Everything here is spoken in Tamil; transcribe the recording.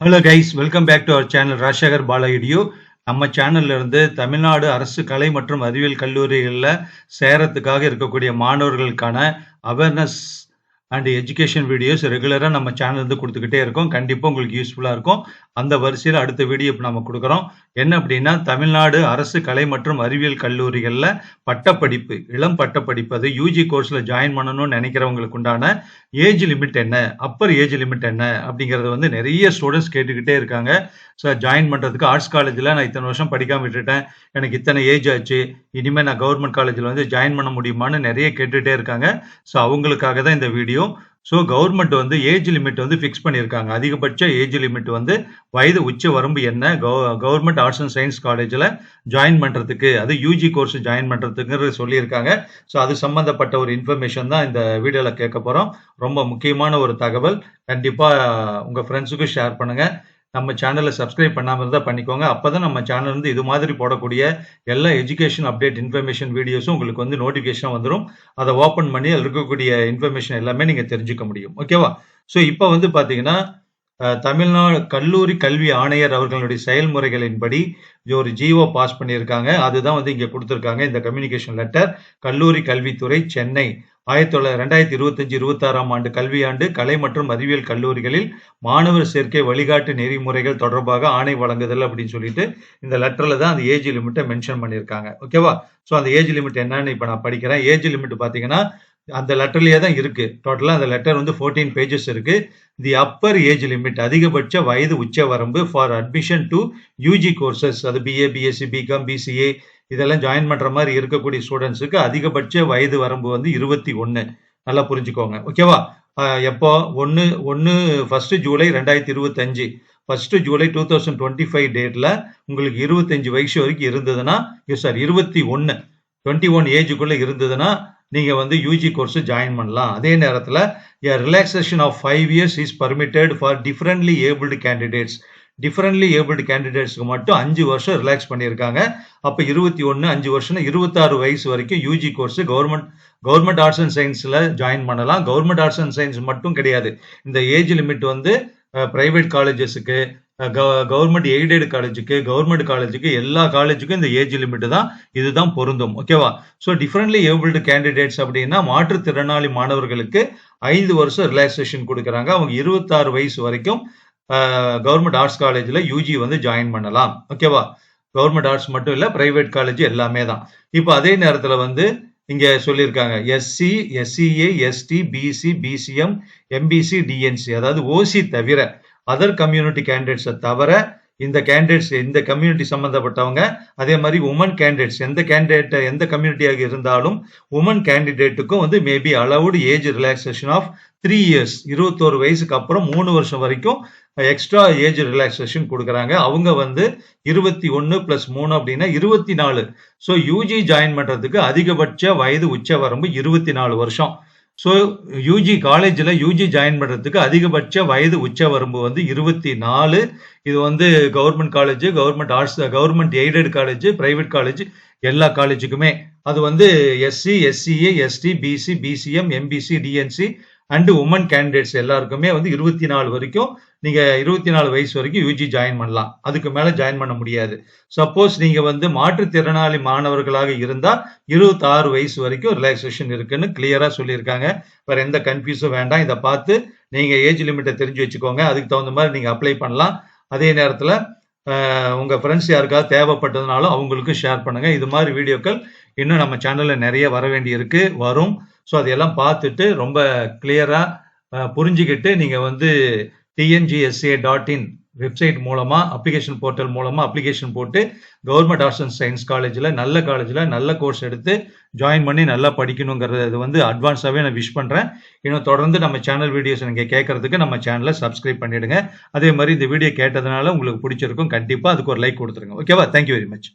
Hello guys welcome back to our channel Rajasekhar பாலகிடியோ நம்ம சேனல்ல இருந்து தமிழ்நாடு அரசு கலை மற்றும் அறிவியல் கல்லூரிகளில் சேரத்துக்காக இருக்கக்கூடிய மாணவர்களுக்கான அவேர்னஸ் அண்ட் எஜுகேஷன் வீடியோஸ் ரெகுலராக நம்ம சேனல்லேருந்து கொடுத்துக்கிட்டே இருக்கோம். கண்டிப்பாக உங்களுக்கு யூஸ்ஃபுல்லாக இருக்கும். அந்த வரிசையில் அடுத்த வீடியோ இப்போ நம்ம கொடுக்குறோம். என்ன அப்படின்னா தமிழ்நாடு அரசு கலை மற்றும் அறிவியல் கல்லூரிகளில் பட்டப்படிப்பு இளம் பட்டப்படிப்பு அது யூஜி கோர்ஸில் ஜாயின் பண்ணணும்னு நினைக்கிறவங்களுக்கு உண்டான ஏஜ் லிமிட் என்ன அப்பர் ஏஜ் லிமிட் என்ன அப்படிங்கிறத வந்து நிறைய ஸ்டூடெண்ட்ஸ் கேட்டுக்கிட்டே இருக்காங்க. சார் ஜாயின் பண்ணுறதுக்கு ஆர்ட்ஸ் காலேஜில் நான் இத்தனை வருஷம் படிக்காமல் விட்டுட்டேன். எனக்கு இத்தனை ஏஜ் ஆச்சு. இனிமேல் நான் கவர்மெண்ட் காலேஜில் வந்து ஜாயின் பண்ண முடியுமான்னு நிறைய கேட்டுகிட்டே இருக்காங்க. ஸோ அவங்களுக்காக தான் இந்த வீடியோ ஸோ கவர்மெண்ட் வந்து ஏஜ் லிமிட் வந்து ஃபிக்ஸ் பண்ணியிருக்காங்க. அதிகபட்ச ஏஜ் லிமிட் வந்து வயது உச்ச வரம்பு என்ன? கவர்மெண்ட் ஆர்ட்ஸ் அண்ட் சயின்ஸ் காலேஜில் ஜாயின் பண்ணுறதுக்கு அது யூஜி கோர்ஸ் ஜாயின் பண்ணுறதுங்கிறது சொல்லியிருக்காங்க. ஸோ அது சம்மந்தப்பட்ட ஒரு இன்ஃபர்மேஷன் தான் இந்த வீடியோவில் கேட்க போகிறோம் ரொம்ப முக்கியமான ஒரு தகவல். கண்டிப்பாக உங்கள் ஃப்ரெண்ட்ஸுக்கும் ஷேர் பண்ணுங்கள் நம்ம சேனலை சப்ஸ்கிரைப் பண்ணாமல் இருந்தால் பண்ணிக்கோங்க. அப்போ தான் நம்ம சேனல் வந்து இது மாதிரி போடக்கூடிய எல்லா எஜுகேஷன் அப்டேட் இன்ஃபர்மேஷன் வீடியோஸும் உங்களுக்கு வந்து நோட்டிஃபிகேஷன் வந்துடும் அதை ஓப்பன் பண்ணி அதில் இருக்கக்கூடிய இன்ஃபர்மேஷன் எல்லாமே நீங்கள் தெரிஞ்சுக்க முடியும். ஓகேவா ஸோ இப்போ வந்து பார்த்தீங்கன்னா தமிழ்நாடு கல்லூரி கல்வி ஆணையர் அவர்களுடைய செயல்முறைகளின்படி ஒரு ஜிஓ பாஸ் பண்ணியிருக்காங்க. அதுதான் வந்து இங்கே கொடுத்துருக்காங்க இந்த கம்யூனிகேஷன் லெட்டர் கல்லூரி கல்வித்துறை சென்னை. ஆயிரத்தி தொள்ளாயிரத்தி ரெண்டாயிரத்தி இருபத்தஞ்சு இருபத்தாறாம் ஆண்டு கல்வியாண்டு கலை மற்றும் அறிவியல் கல்லூரிகளில் மாணவர் சேர்க்கை வழிகாட்டு நெறிமுறைகள் தொடர்பாக ஆணை வழங்குதல் அப்படின்னு சொல்லிட்டு இந்த லெட்டரில் தான் அந்த ஏஜ் லிமிட்டை மென்ஷன் பண்ணியிருக்காங்க. ஓகேவா ஸோ அந்த ஏஜ் லிமிட் என்னன்னு இப்போ நான் படிக்கிறேன். ஏஜ் லிமிட் பார்த்தீங்கன்னா அந்த லெட்டர்லயே தான் இருக்கு. டோட்டலாக அந்த லெட்டர் வந்து ஃபோர்டீன் பேஜஸ் இருக்கு. தி அப்பர் ஏஜ் லிமிட் அதிகபட்ச வயது உச்ச வரம்பு for admission to UG courses அது பிஏ பிஎஸ்சி பிகாம் பிசிஏ இதெல்லாம் ஜாயின் பண்ணுற மாதிரி இருக்கக்கூடிய ஸ்டூடெண்ட்ஸுக்கு அதிகபட்ச வயது வரம்பு வந்து இருபத்தி ஒன்று நல்லா புரிஞ்சுக்கோங்க. ஓகேவா எப்போ? ஒன்று ஒன்று ஃபஸ்ட்டு ஜூலை ரெண்டாயிரத்தி இருபத்தஞ்சு. First July two thousand twenty five டேட்டில் உங்களுக்கு இருபத்தஞ்சு வயசு வரைக்கும் இருந்ததுன்னா சார் இருபத்தி ஒன்று டுவெண்ட்டி ஒன் ஏஜுக்குள்ளே இருந்ததுன்னா நீங்கள் வந்து யூஜி கோர்ஸ் ஜாயின் பண்ணலாம். அதே நேரத்தில் relaxation of five years is permitted for differently abled candidates differently abled கேண்டிடேட்ஸ்க்கு மட்டும் அஞ்சு வருஷம் ரிலாக்ஸ் பண்ணியிருக்காங்க. அப்போ இருபத்தி ஒன்று அஞ்சு வருஷம் இருபத்தாறு வயசு வரைக்கும் UG course government government arts and சயின்ஸில் ஜாயின் பண்ணலாம். கவர்மெண்ட் ஆர்ட்ஸ் அண்ட் சயின்ஸ் மட்டும் கிடையாது. இந்த ஏஜ் லிமிட் வந்து ப்ரைவேட் காலேஜஸுக்கு கவர்மெண்ட் எய்டட் காலேஜுக்கு கவர்மெண்ட் காலேஜுக்கு எல்லா காலேஜுக்கும் இந்த ஏஜ் லிமிட் தான் இதுதான் பொருந்தும். ஓகேவா ஸோ டிஃப்ரெண்ட்லி ஏபிள்டு கேண்டிடேட்ஸ் அப்படின்னா மாற்றுத்திறனாளி மாணவர்களுக்கு ஐந்து வருஷம் ரிலாக்ஸேஷன் கொடுக்குறாங்க. அவங்க இருபத்தாறு வயசு வரைக்கும் கவர்மெண்ட் ஆர்ட்ஸ் காலேஜில் யூஜி வந்து ஜாயின் பண்ணலாம். ஓகேவா கவர்மெண்ட் ஆர்ட்ஸ் மட்டும் இல்லை ப்ரைவேட் காலேஜ் எல்லாமே தான். இப்போ அதே நேரத்தில் வந்து இங்கே சொல்லியிருக்காங்க SC SCA ST BC BCM MBC DNC அதாவது ஓசி தவிர அதர் கம்யூனிட்டி கேண்டிடேட்ஸை தவிர இந்த கேண்டிடேட்ஸ் இந்த கம்யூனிட்டி சம்மந்தப்பட்டவங்க அதே மாதிரி உமன் கேண்டிடேட்ஸ் எந்த கேண்டிடேட் எந்த கம்யூனிட்டியாக இருந்தாலும் உமன் கேண்டிடேட்டுக்கும் வந்து maybe allowed age relaxation of three years இருபத்தோரு வயசுக்கு அப்புறம் மூணு வருஷம் வரைக்கும் எக்ஸ்ட்ரா ஏஜ் ரிலாக்ஸேஷன் கொடுக்குறாங்க. அவங்க வந்து இருபத்தி ஒன்று பிளஸ் மூணு அப்படின்னா இருபத்தி நாலு. ஸோ யூஜி ஜாயின் பண்ணுறதுக்கு அதிகபட்ச வயது உச்ச வரம்பு இருபத்தி நாலு வருஷம். ஸோ யூஜி காலேஜில் யூஜி ஜாயின் பண்ணுறதுக்கு அதிகபட்ச வயது உச்ச வரம்பு வந்து இருபத்தி நாலு இது வந்து government college government arts government aided college private college எல்லா காலேஜுக்குமே அது வந்து SC SCA ST BC BCM MBC DNC and woman candidates எல்லாருக்குமே வந்து இருபத்தி நாலு வரைக்கும் நீங்க இருபத்தி நாலு வயசு வரைக்கும் யூஜி ஜாயின் பண்ணலாம். அதுக்கு மேல ஜாயின் பண்ண முடியாது. சப்போஸ் நீங்க வந்து மாற்றுத்திறனாளி மாணவர்களாக இருந்தா இருபத்தி ஆறு வயசு வரைக்கும் ரிலாக்ஸேஷன் இருக்குன்னு கிளியரா சொல்லியிருக்காங்க. வேற எந்த கன்ஃபியூஸும் வேண்டாம். இதை பார்த்து நீங்க ஏஜ் லிமிட்டை தெரிஞ்சு வச்சுக்கோங்க. அதுக்கு தகுந்த மாதிரி நீங்க அப்ளை பண்ணலாம். அதே நேரத்தில் உங்க ஃப்ரெண்ட்ஸ் யாருக்காவது தேவைப்பட்டதுனாலும் அவங்களுக்கு ஷேர் பண்ணுங்க. இது மாதிரி வீடியோக்கள் இன்னும் நம்ம சேனல்ல நிறைய வர வேண்டி இருக்கு வரும். ஸோ அதையெல்லாம் பார்த்துட்டு ரொம்ப கிளியராக புரிஞ்சுக்கிட்டு நீங்கள் வந்து டிஎன்ஜிஎஸ்ஏ டாட் இன் வெப்சைட் மூலமாக அப்ளிகேஷன் போர்ட்டல் மூலமாக அப்ளிகேஷன் போட்டு கவர்மெண்ட் ஆர்ட்ஸ் அண்ட் சயின்ஸ் காலேஜில் நல்ல காலேஜில் நல்ல கோர்ஸ் எடுத்து ஜாயின் பண்ணி நல்லா படிக்கணுங்கிறது வந்து அட்வான்ஸாகவே நான் விஷ் பண்ணுறேன் இன்னும் தொடர்ந்து நம்ம சேனல் வீடியோஸ் நீங்கள் கேட்கறதுக்கு நம்ம சேனலை சப்ஸ்கிரைப் பண்ணிடுங்க. அதே மாதிரி இந்த வீடியோ கேட்டதுனால உங்களுக்கு பிடிச்சிருக்கும் கண்டிப்பாக அதுக்கு ஒரு லைக் கொடுத்துருங்க. ஓகேவா தேங்க்யூ வெரி மச்